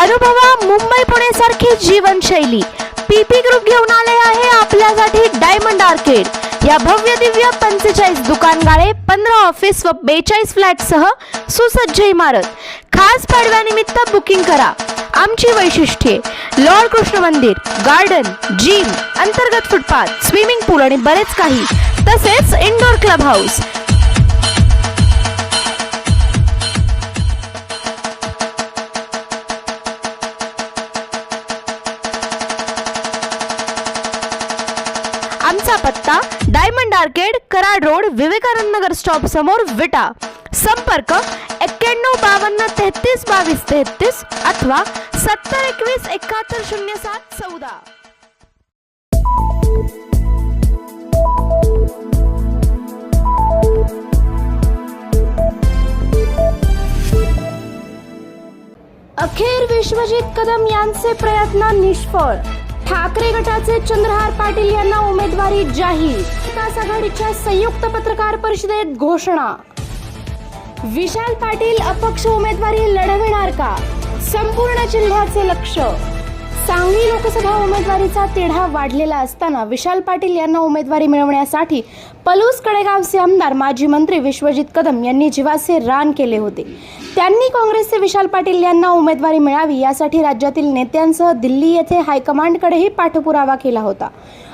अनुभवा मुंबई पुणे सारखी जीवनशैली. पीपी ग्रुप घेऊन आले आहे आपल्यासाठी डायमंड आर्केड. या भव्य दिव्य पंचेचाळीस दुकानगाळे पंधरा ऑफिस व बेचाळीस फ्लॅट सह सुसज्ज इमारत. खास पाडव्यानिमित्त बुकिंग करा. आमची वैशिष्ट्ये लॉर्ड कृष्ण मंदिर गार्डन जिम अंतर्गत फुटपाथ स्विमिंग पूल आणि बरेच काही. तसेच इंडोर क्लब हाऊस आमचा पत्ता diamond arcade Karad road Vivekananda Nagar stop समोर विटा. संपर्क एक्क्याण्णव बावन्न तेहतीस बावीस तेहतीस अथवा सत्तर एकवीस एकाहत्तर शून्य सात चौदा. अखेर विश्वजित कदम यांचे प्रयत्न निष्फळ. ठाकरे गटाचे चंद्रहार पाटील यांना उमेदवारी जाहीर. विकास आघाडीच्या संयुक्त पत्रकार परिषदेत घोषणा. विशाल पाटील अपक्ष उमेदवारी लढविणार का? संपूर्ण जिल्ह्याचे लक्ष. सांगली लोकसभा उमेदवारीचा तिढा वाढलेला असताना विशाल पाटील यांना उमेदवारी मिळवण्यासाठी पलूस कडेगावचे आमदार माजी मंत्री विश्वजित कदम यांनी जीवाचे रान केले होते. त्यांनी काँग्रेसचे विशाल पाटील यांना उमेदवारी मिळावी यासाठी राज्यातील नेत्यांसह दिल्ली येथे हायकमांडकडेही पाठपुरावा केला होता.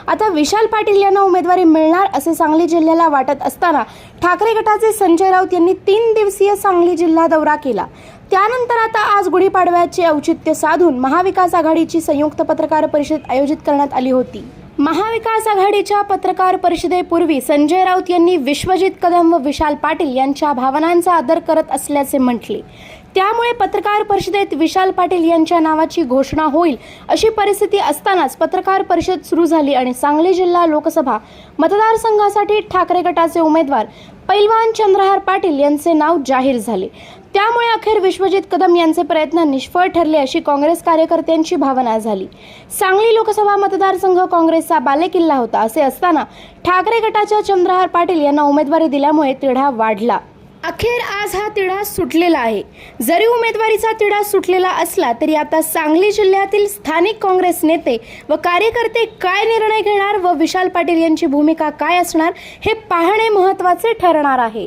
आता विशाल पाटील यांना उमेदवारी मिळणार असे सांगली जिल्ह्याला वाटत असताना ठाकरे गटाचे संजय राऊत यांनी तीन दिवसीय सांगली जिल्हा दौरा केला. त्यानंतर आता आज गुढीपाडव्याचे औचित्य साधून महाविकास आघाडीची संयुक्त पत्रकार परिषद आयोजित करण्यात आली होती. महाविकास आघाडीच्या पत्रकार परिषदेपूर्वी संजय राऊत यांनी विश्वजित कदम व विशाल पाटील यांच्या भावनांचा आदर करत असल्याचे म्हटले. त्यामुळे पत्रकार परिषदेत विशाल पाटील यांच्या नावाची घोषणा होईल अशी परिस्थिती असतानाच पत्रकार परिषद सुरू झाली आणि सांगली जिल्हा लोकसभा मतदारसंघासाठी ठाकरे गटाचे उमेदवार पैलवान चंद्रहार पाटील यांचे नाव जाहीर झाले. त्यामुळे अखेर विश्वजित कदम यांचे प्रयत्न निष्फळ ठरले अशी काँग्रेस कार्यकर्त्यांची भावना झाली. सांगली लोकसभा मतदारसंघ काँग्रेसचा बालेकिल्ला होता असे असताना ठाकरे गटाच्या चंद्रहार पाटील यांना उमेदवारी दिल्यामुळे तिढा वाढला. अखेर आज हा तिढा सुटलेला आहे. जरी उमेदवारीचा तिढा सुटलेला असला तरी आता सांगली जिल्ह्यातील स्थानिक काँग्रेस नेते व कार्यकर्ते काय निर्णय घेणार व विशाल पाटील यांची भूमिका काय असणार हे पाहणे महत्त्वाचे ठरणार आहे.